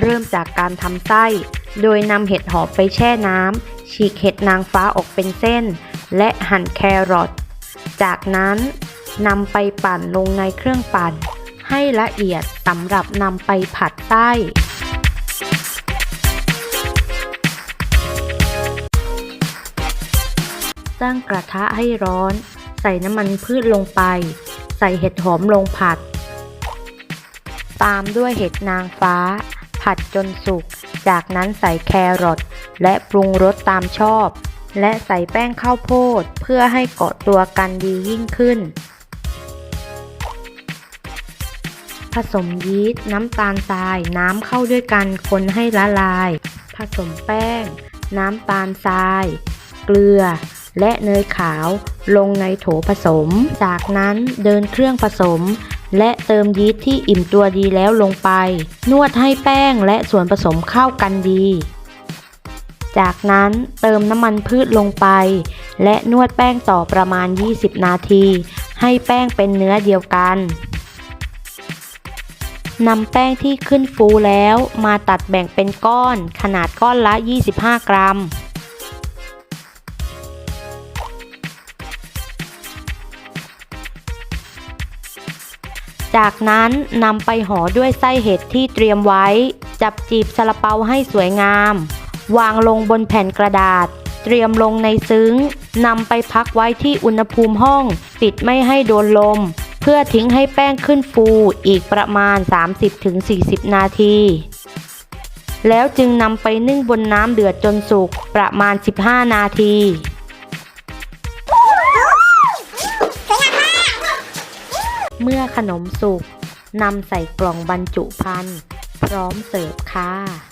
เริ่มจากการทำไส้ โดยนำเห็ดหอมไปแช่น้ำฉีกเห็ดนางฟ้าออกเป็นเส้น และหั่นแครอท จากนั้นนำไปปั่นลงในเครื่องปั่น ให้ละเอียดสำหรับนำไปผัดไส้ตั้งกระทะให้ร้อน ใส่น้ำมันพืชลงไป ใส่เห็ดหอมลงผัด ตามด้วยเห็ดนางฟ้า ผัดจนสุก จากนั้นใส่แครอทและปรุงรสตามชอบ และใส่แป้งข้าวโพดเพื่อให้เกาะตัวกันดียิ่งขึ้น ผสมยีสต์น้ำตาลทรายน้ำเข้าด้วยกันคนให้ละลาย ผสมแป้ง น้ำตาลทราย เกลือ และเนยขาวลงในโถผสม จากนั้นเดินเครื่องผสม และเติมยีสต์ที่อิ่มตัวดีแล้วลงไป นวดให้แป้งและส่วนผสมเข้ากันดี จากนั้นเติมน้ำมันพืชลงไป และนวดแป้งต่อประมาณ 20 นาที ให้แป้งเป็นเนื้อเดียวกันนำแป้งที่ขึ้นฟูแล้วมาตัดแบ่งเป็นก้อนขนาดก้อนละ 25 กรัม จากนั้นนำไปห่อด้วยไส้เห็ดที่เตรียมไว้ จับจีบซาลาเปาให้สวยงาม วางลงบนแผ่นกระดาษ เตรียมลงในซึ้งนำไปพักไว้ที่อุณหภูมิห้อง ปิดไม่ให้โดนลม เพื่อทิ้งให้แป้งขึ้นฟูอีกประมาณ 30-40 นาที แล้วจึงนำไปนึ่งบนน้ำเดือดจนสุกประมาณ 15 นาที เมื่อขนมสุกนำใส่กล่องบรรจุภัณฑ์ พร้อมเสิร์ฟค่ะ